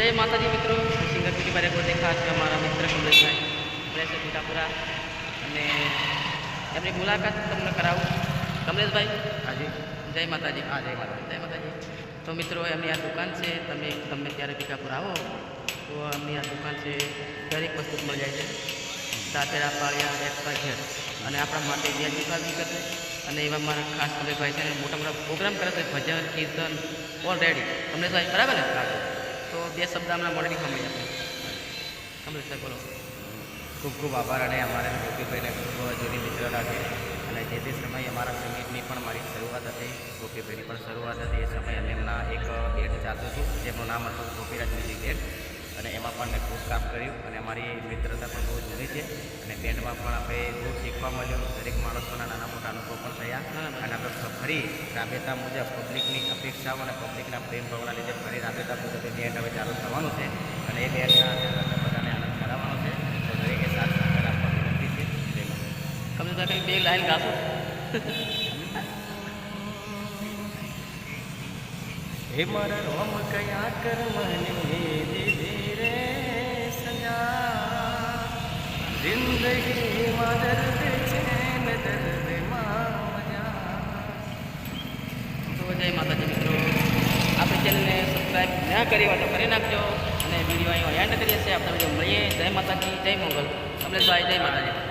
જય માતાજી મિત્રો. સિંગર પીટી બારે પોતે ખાસ અમારા મિત્ર કમલેશભાઈ કમલેશ ટીકાપુરા અને એમની મુલાકાત તમને કરાવું. કમલેશભાઈ? હાજી. જય માતાજી. હા જય માતાજી. જય માતાજી. તો મિત્રો એમની આ દુકાન છે. તમે તમે ત્યારે ટીકાપુર આવો તો એમની આ દુકાન છે દરેક વસ્તુ મળી જાય છે. દાતેરા પાળિયા એકતા ઘેર અને આપણા માટે વ્યાજી ભાવી કરે અને એવા મારા ખાસ કમલેશભાઈ છે મોટા મોટા પ્રોગ્રામ કરે છે ભજન કીર્તન ઓલરેડી કમલેશભાઈ બરાબર ને? તો બે શબ્દ હમણાં મળેલી સાંભળી આપણે કમલેશભાઈ બોલો. ખૂબ ખૂબ આભાર અને અમારા ગોપીભાઈને ખૂબ જૂની મિત્રતા છે. અને જે તે સમયે અમારા સંગીતની પણ મારી શરૂઆત હતી ગોપીભાઈની પણ શરૂઆત હતી. એ સમયે અમે એમના એક બેટ ચાલતું હતું જેમનું નામ હતું ગોપીરાજ મ્યુઝિક બેટ અને એમાં પણ મેં ખૂબ કામ કર્યું અને અમારી મિત્રતા પણ બહુ જૂની છે. અને બેન્ડમાં પણ આપણે બહુ શીખવા મળ્યું. દરેક માણસોના નાના મોટા અનુભવ પણ થયા. ફરી રાબેતા મુજબ પબ્લિકની અપેક્ષાઓ અને પબ્લિકના પ્રેમ ભાવના લીધે ફરી રાબેતા મુજબ એ બેટ હવે ચાલુ થવાનું છે અને એ બેટના બધાને આનંદ કરાવવાનો છે. તો દરેકે સાથ સહકાર આપવા વિનંતી છે. તમે તો બે લાઈન ગાશો. હે મારા રોમ કયા કર્મને દીધી રે સજા. જિંદગીમાં દર્દ છે ને દર્દમાં મજા તો જય માતાજી મિત્રો. આપણી ચેનલને સબસ્ક્રાઈબ ન કરી હોય તો કરી નાખજો અને વીડિયો અહીંયા એન્ડ કરીએ છીએ. આપણે મળીએ. જય માતાજી, જય મંગલ. કમલેશભાઈ જય માતાજી.